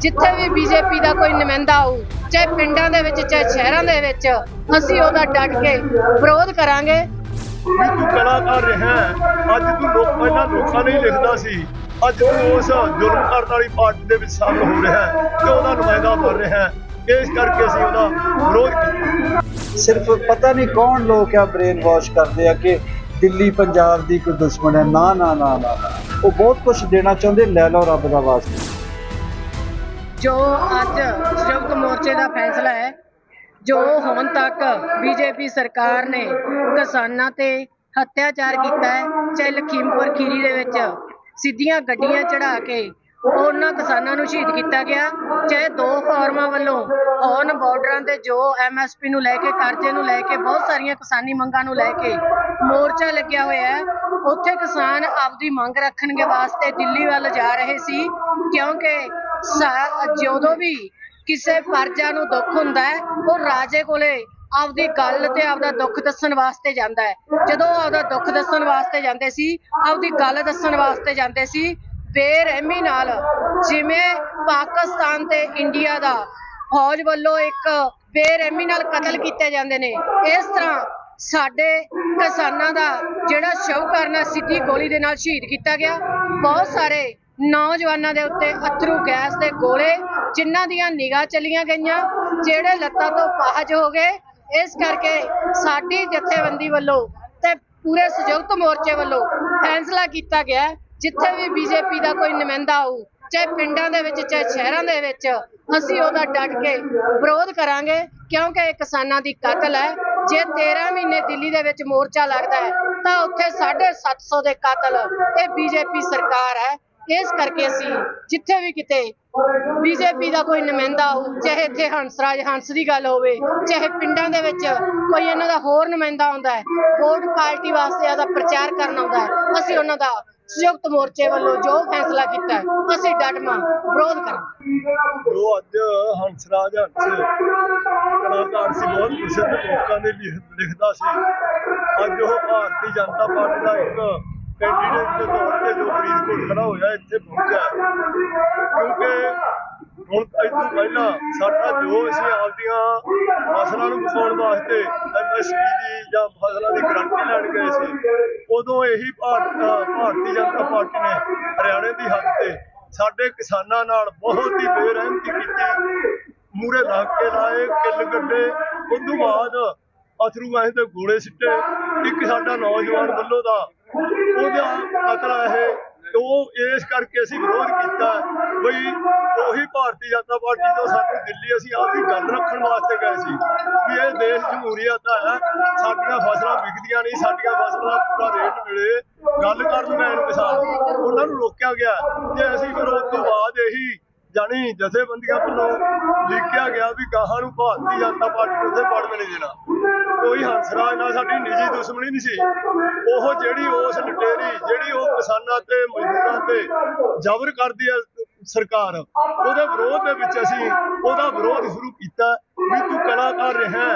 ਜਿੱਥੇ ਵੀ ਬੀਜੇਪੀ ਦਾ ਕੋਈ ਨੁਮਾਇੰਦਾ ਆਊ ਚਾਹੇ ਪਿੰਡਾਂ ਦੇ ਵਿੱਚ ਚਾਹੇ ਸ਼ਹਿਰਾਂ ਦੇ ਵਿੱਚ ਅਸੀਂ ਉਹਦਾ ਡਟ ਕੇ ਵਿਰੋਧ ਕਰਾਂਗੇ। ਵੀ ਤੂੰ ਕਲਾਕਾਰ ਰਿਹਾ। ਅੱਜ ਤੂੰ ਲੋਕ ਪਹਿਲਾਂ ਲੋਕਾਂ ਨੇ ਹੀ ਲਿਖਦਾ ਸੀ। ਅੱਜ ਤੂੰ ਉਸ ਜ਼ੁਲਮ ਕਰਨ ਵਾਲੀ ਪਾਰਟੀ ਦੇ ਵਿੱਚ ਸ਼ਾਮਲ ਹੋ ਰਿਹਾ ਹੈ ਤੇ ਉਹਦਾ ਨੁਮਾਇੰਦਾ ਬਣ ਰਿਹਾ ਹੈ। ਇਸ ਕਰਕੇ ਅਸੀਂ ਉਹਦਾ ਵਿਰੋਧ ਕੀਤਾ। ਸਿਰਫ ਪਤਾ ਨਹੀਂ ਕੌਣ ਲੋਕ ਆ ਬ੍ਰੇਨ ਵਾਸ਼ ਕਰਦੇ ਆ ਕਿ ਦਿੱਲੀ ਪੰਜਾਬ ਦੀ ਕੋਈ ਦੁਸ਼ਮਣ ਹੈ। ਨਾ ਨਾ ਨਾ ਨਾ ਨਾ। ਉਹ ਬਹੁਤ ਕੁਝ ਦੇਣਾ ਚਾਹੁੰਦੇ ਲੈ ਲਓ ਰੱਬ ਦਾ ਵਾਸਤਾ। ਜੋ ਅੱਜ ਸੰਯੁਕਤ ਮੋਰਚੇ ਦਾ ਫੈਸਲਾ ਹੈ, ਜੋ ਹੁਣ ਤੱਕ ਬੀਜੇਪੀ ਸਰਕਾਰ ਨੇ ਕਿਸਾਨਾਂ ਤੇ ਹੱਤਿਆਚਾਰ ਕੀਤਾ ਹੈ, ਚਾਹੇ ਲਖੀਮਪੁਰ ਖੀਰੀ ਦੇ ਵਿੱਚ ਸਿੱਧੀਆਂ ਗੱਡੀਆਂ ਚੜਾ ਕੇ ਉਹਨਾਂ ਕਿਸਾਨਾਂ ਨੂੰ ਸ਼ਹੀਦ ਕੀਤਾ ਗਿਆ, ਚਾਹੇ ਦੋ ਫਾਰਮਾਂ ਵੱਲੋਂ ਔਨ ਬਾਰਡਰਾਂ ਤੇ ਜੋ ਐਮਐਸਪੀ ਨੂੰ ਲੈ ਕੇ, ਕਰਜ਼ੇ ਨੂੰ ਲੈ ਕੇ, ਬਹੁਤ ਸਾਰੀਆਂ ਕਿਸਾਨੀ ਮੰਗਾਂ ਨੂੰ ਲੈ ਕੇ ਮੋਰਚਾ ਲੱਗਿਆ ਹੋਇਆ ਹੈ, ਉੱਥੇ ਕਿਸਾਨ ਆਪਦੀ ਮੰਗ ਰੱਖਣਗੇ ਵਾਸਤੇ ਦਿੱਲੀ ਵੱਲ ਜਾ ਰਹੇ ਸੀ, ਕਿਉਂਕਿ ਸਾ- ਜਦੋਂ ਵੀ ਕਿਸੇ ਪਰਜਾ ਨੂੰ ਦੁੱਖ ਹੁੰਦਾ ਹੈ, ਉਹ ਰਾਜੇ ਕੋਲੇ ਆਪਦੀ ਗੱਲ ਤੇ ਆਪਦਾ ਦੁੱਖ ਦੱਸਣ ਵਾਸਤੇ ਜਾਂਦਾ ਹੈ। ਜਦੋਂ ਉਹ ਆਪਦਾ ਦੁੱਖ ਦੱਸਣ ਵਾਸਤੇ ਜਾਂਦੇ ਸੀ, ਆਪਦੀ ਗੱਲ ਦੱਸਣ ਵਾਸਤੇ ਜਾਂਦੇ ਸੀ, ਬੇਰਹਿਮੀ ਨਾਲ ਜਿਵੇਂ ਪਾਕਿਸਤਾਨ ਤੇ ਇੰਡੀਆ ਦਾ ਫੌਜ ਵੱਲੋਂ ਇੱਕ ਬੇਰਹਿਮੀ ਨਾਲ ਕਤਲ ਕੀਤੇ ਜਾਂਦੇ ਨੇ, ਇਸ ਤਰ੍ਹਾਂ ਸਾਡੇ ਕਿਸਾਨਾਂ ਦਾ ਜਿਹੜਾ ਸ਼ੌਕਰਨਾ ਸਿੱਧੀ ਗੋਲੀ ਦੇ ਨਾਲ ਸ਼ਹੀਦ ਕੀਤਾ ਗਿਆ। ਬਹੁਤ ਸਾਰੇ ਨੌਜਵਾਨਾਂ ਦੇ ਉੱਤੇ ਅਥਰੂ ਗੈਸ ਦੇ ਗੋਲੇ ਜਿਨ੍ਹਾਂ ਦੀਆਂ ਨਿਗਾਹ ਚਲੀਆਂ ਗਈਆਂ, ਜਿਹੜੇ ਲੱਤਾਂ ਤੋਂ ਪਾਹਜ ਹੋ ਗਏ। ਇਸ ਕਰਕੇ ਸਾਡੀ ਜਥੇਬੰਦੀ ਵੱਲੋਂ ਤੇ ਪੂਰੇ ਸੰਯੁਕਤ ਮੋਰਚੇ ਵੱਲੋਂ ਫੈਸਲਾ ਕੀਤਾ ਗਿਆ ਜਿੱਥੇ ਵੀ ਬੀਜੇਪੀ ਦਾ ਕੋਈ ਨੁਮਾਇੰਦਾ ਆਊ, ਚਾਹੇ ਪਿੰਡਾਂ ਦੇ ਵਿੱਚ, ਚਾਹੇ ਸ਼ਹਿਰਾਂ ਦੇ ਵਿੱਚ, ਅਸੀਂ ਉਹਦਾ ਡਟ ਕੇ ਵਿਰੋਧ ਕਰਾਂਗੇ, ਕਿਉਂਕਿ ਇਹ ਕਿਸਾਨਾਂ ਦੀ ਕਤਲ ਹੈ। ਜੇ 13 ਮਹੀਨੇ ਦਿੱਲੀ ਦੇ ਵਿੱਚ ਮੋਰਚਾ ਲੱਗਦਾ ਹੈ, ਤਾਂ ਉੱਥੇ 750 ਦੇ ਕਤਲ ਇਹ ਬੀਜੇਪੀ ਸਰਕਾਰ ਹੈ। ਇਸ ਕਰਕੇ ਅਸੀਂ ਜਿੱਥੇ ਵੀ ਕਿਤੇ ਬੀਜੇਪੀ ਦਾ ਕੋਈ ਨੁਮਾਇੰਦਾ ਹੋ ਚਾਹੇ ਇੱਥੇ ਹੰਸਰਾਜ ਹੰਸ ਦੀ ਗੱਲ ਹੋਵੇ, ਚਾਹੇ ਪਿੰਡਾਂ ਦੇ ਵਿੱਚ ਕੋਈ ਇਹਨਾਂ ਦਾ ਹੋਰ ਨੁਮਾਇੰਦਾ ਆਉਂਦਾ ਹੈ, ਵੋਟ ਪਾਰਟੀ ਵਾਸਤੇ ਆਦਾ ਪ੍ਰਚਾਰ ਕਰਨ ਆਉਂਦਾ ਹੈ, ਅਸੀਂ ਉਹਨਾਂ ਦਾ ਸੰਯੁਕਤ ਮੋਰਚੇ ਵੱਲੋਂ ਜੋ ਫੈਸਲਾ ਕੀਤਾ ਅਸੀਂ ਡਟਮਾ ਵਿਰੋਧ ਕਰਾਂਗੇ। ਜੋ ਅੱਜ ਹੰਸਰਾਜ ਹੰਸ ਕਲਾਕਾਰ ਸੀ, ਬਹੁਤ ਪ੍ਰਸਿੱਧ ਲੋਕਾਂ ਦੇ ਲਿਖਦਾ ਸੀ। ਅੱਜ ਉਹ ਭਾਰਤੀ ਜਨਤਾ ਪਾਰਟੀ ਦਾ ਇੱਕ ਕੈਂਡੀਡੇਟ ਦੇ ਤੌਰ ਤੇ ਜੋ ਫਰੀਦਕੋਟ ਖੜਾ ਹੋਇਆ, ਇੱਥੇ ਪਹੁੰਚਿਆ ਕਿਉਂਕਿ ਹੁਣ ਇਸ ਤੋਂ ਪਹਿਲਾਂ ਸਾਡਾ ਜੋ ਅਸੀਂ ਆਪਦੀਆਂ ਫਸਲਾਂ ਨੂੰ ਬਚਾਉਣ ਵਾਸਤੇ ਐਮਐਸਪੀ ਦੀ ਜਾਂ ਫਸਲਾਂ ਦੀ ਗਰੰਟੀ ਲੈਣ ਗਏ ਸੀ, ਉਦੋਂ ਇਹੀ ਭਾਰਤ, ਭਾਰਤੀ ਜਨਤਾ ਪਾਰਟੀ ਨੇ ਹਰਿਆਣੇ ਦੀ ਹੱਦ ਤੇ ਸਾਡੇ ਕਿਸਾਨਾਂ ਨਾਲ ਬਹੁਤ ਹੀ ਬੇਰਹਿਮਤੀ ਕੀਤੀ। ਮੂਰੇ ਲਾ ਕੇ ਲਾਏ, ਕਿੱਲ ਗੱਡੇ ਉਸ ਤੋਂ ਬਾਅਦ ਅਥਰੂ ਗੈਸ ਦੇ ਗੋਲੇ ਸਿੱਟੇ। ਇੱਕ ਸਾਡਾ ਨੌਜਵਾਨ ਵੱਲੋਂ ਦਾ ਉਹਦਾ ਕਤਲ ਇਹ ਉਹ ਇਸ ਕਰਕੇ ਅਸੀਂ ਵਿਰੋਧ ਕੀਤਾ। ਬਈ ਉਹੀ ਭਾਰਤੀ ਜਨਤਾ ਪਾਰਟੀ ਤੋਂ ਸਾਨੂੰ ਦਿੱਲੀ ਅਸੀਂ ਆਪਦੀ ਗੱਲ ਰੱਖਣ ਵਾਸਤੇ ਗਏ ਸੀ ਵੀ ਇਹ ਦੇਸ਼ ਜਮਹੂਰੀਅਤ ਹੈ। ਸਾਡੀਆਂ ਫਸਲਾਂ ਵਿਕਦੀਆਂ ਨਹੀਂ, ਸਾਡੀਆਂ ਫਸਲਾਂ ਪੂਰਾ ਰੇਟ ਮਿਲੇ। ਗੱਲ ਕਰਨ ਮੈਨ ਕਿਸਾਨ ਉਹਨਾਂ ਨੂੰ ਰੋਕਿਆ ਗਿਆ ਤੇ ਅਸੀਂ ਫਿਰ ਉਸ ਤੋਂ ਬਾਅਦ ਇਹੀ ਜਾਣੀ ਜਥੇਬੰਦੀਆਂ ਵੱਲੋਂ ਲਿਖਿਆ ਗਿਆ ਵੀ ਗਾਹਾਂ ਨੂੰ ਭਾਰਤੀ ਜਨਤਾ ਪਾਰਟੀ ਨੂੰ ਉੱਥੇ ਵੜਨ ਨਹੀਂ ਦੇਣਾ। ਹੰਸਰਾਜ ਨਾਲ ਸਾਡੀ ਨਿੱਜੀ ਦੁਸ਼ਮਣੀ ਨਹੀਂ ਸੀ। ਉਹ ਜਿਹੜੀ ਉਸ ਲਟੇਰੀ, ਜਿਹੜੀ ਉਹ ਕਿਸਾਨਾਂ ਤੇ, ਮਜ਼ਦੂਰਾਂ ਤੇ ਜ਼ਬਰ ਕਰਦੀ ਹੈ ਸਰਕਾਰ, ਉਹਦੇ ਵਿਰੋਧ ਦੇ ਵਿੱਚ ਅਸੀਂ ਉਹਦਾ ਵਿਰੋਧ ਸ਼ੁਰੂ ਕੀਤਾ ਵੀ ਤੂੰ ਕਲਾਕਾਰ ਰਿਹਾ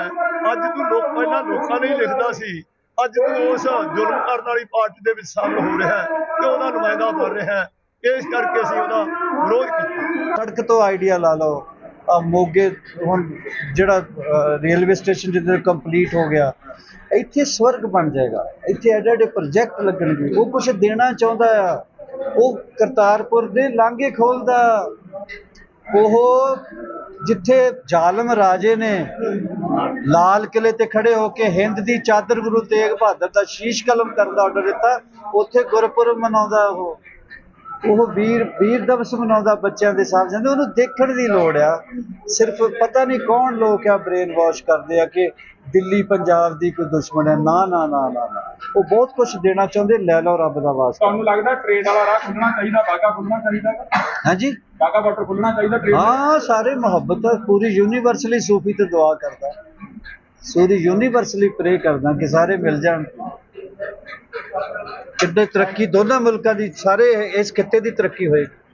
ਅੱਜ ਤੂੰ ਲੋਕ, ਪਹਿਲਾਂ ਲੋਕਾਂ ਨੇ ਲਿਖਦਾ ਸੀ, ਅੱਜ ਤੂੰ ਉਸ ਜ਼ੁਲਮ ਕਰਨ ਵਾਲੀ ਪਾਰਟੀ ਦੇ ਵਿੱਚ ਸ਼ਾਮਲ ਹੋ ਰਿਹਾ ਹੈ ਤੇ ਉਹਦਾ ਨੁਮਾਇੰਦਾ ਬਣ ਰਿਹਾ ਹੈ। ਇਸ ਕਰਕੇ ਅਸੀਂ ਉਹਦਾ ਵਿਰੋਧ ਕੀਤਾ। ਸੜਕ ਤੋਂ ਆਈਡੀਆ ਲਾ ਲਓ। ਆ ਮੋਗੇ ਹੁਣ ਜਿਹੜਾ ਰੇਲਵੇ ਸਟੇਸ਼ਨ ਜਿੱਦਾਂ ਕੰਪਲੀਟ ਹੋ ਗਿਆ, ਇੱਥੇ ਸਵਰਗ ਬਣ ਜਾਏਗਾ। ਇੱਥੇ ਐਡੇ ਐਡੇ ਪ੍ਰੋਜੈਕਟ ਲੱਗਣਗੇ। ਉਹ ਕੁਝ ਦੇਣਾ ਚਾਹੁੰਦਾ ਆ। ਉਹ ਕਰਤਾਰਪੁਰ ਦੇ ਲਾਂਘੇ ਖੋਲਦਾ। ਉਹ ਜਿੱਥੇ ਜ਼ਾਲਮ ਰਾਜੇ ਨੇ ਲਾਲ ਕਿਲੇ ਤੇ ਖੜੇ ਹੋ ਕੇ ਹਿੰਦ ਦੀ ਚਾਦਰ ਗੁਰੂ ਤੇਗ ਬਹਾਦਰ ਦਾ ਸ਼ੀਸ਼ ਕਲਮ ਕਰਨ ਦਾ ਆਰਡਰ ਦਿੱਤਾ, ਉੱਥੇ ਗੁਰਪੁਰਬ ਮਨਾਉਂਦਾ ਉਹ। ਉਹ ਵੀਰ ਵੀਰ ਦਿਵਸ ਮਨਾਉਂਦਾ ਬੱਚਿਆਂ ਦੇ ਸਾਥ ਜਾਂਦੇ ਉਹਨੂੰ ਦੇਖਣ ਦੀ ਲੋੜ ਆ। ਸਿਰਫ ਪਤਾ ਨਹੀਂ ਕੌਣ ਲੋਕ ਆ ਬ੍ਰੇਨ ਵਾਸ਼ ਕਰਦੇ ਆ ਕਿ ਦਿੱਲੀ ਪੰਜਾਬ ਦੀ ਕੋਈ ਦੁਸ਼ਮਣ ਹੈ। ਨਾ ਨਾ ਨਾ ਨਾ। ਉਹ ਬਹੁਤ ਕੁਝ ਦੇਣਾ ਚਾਹੁੰਦੇ ਲੈ ਲਓ ਰੱਬ ਦਾ ਵਾਸਤਾ। ਤੁਹਾਨੂੰ ਲੱਗਦਾ ਟ੍ਰੇਡ ਵਾਲਾ ਰਾਹ ਖੁੱਲਣਾ ਚਾਹੀਦਾ ਬਾਗਾ ਖੁੱਲਣਾ ਚਾਹੀਦਾ? ਹਾਂਜੀ। ਬਾਗਾ ਬਾਰਡਰ ਖੁੱਲਣਾ ਚਾਹੀਦਾ ਟ੍ਰੇਡ ਹਾਂ ਸਾਰੇ ਮੁਹੱਬਤ ਪੂਰੀ ਯੂਨੀਵਰਸਲੀ ਸੂਫੀ ਤੇ ਦੁਆ ਕਰਦਾ। ਸੂਰੀ ਯੂਨੀਵਰਸਲੀ ਪ੍ਰੇ ਕਰਦਾ ਕਿ ਸਾਰੇ ਮਿਲ ਜਾਣ। ਕਿੱਡੇ ਤਰੱਕੀ? ਦੋਨਾਂ ਮੁਲਕਾਂ ਦੀ ਸਾਰੇ ਇਸ ਖਿੱਤੇ ਦੀ ਤਰੱਕੀ ਹੋਏ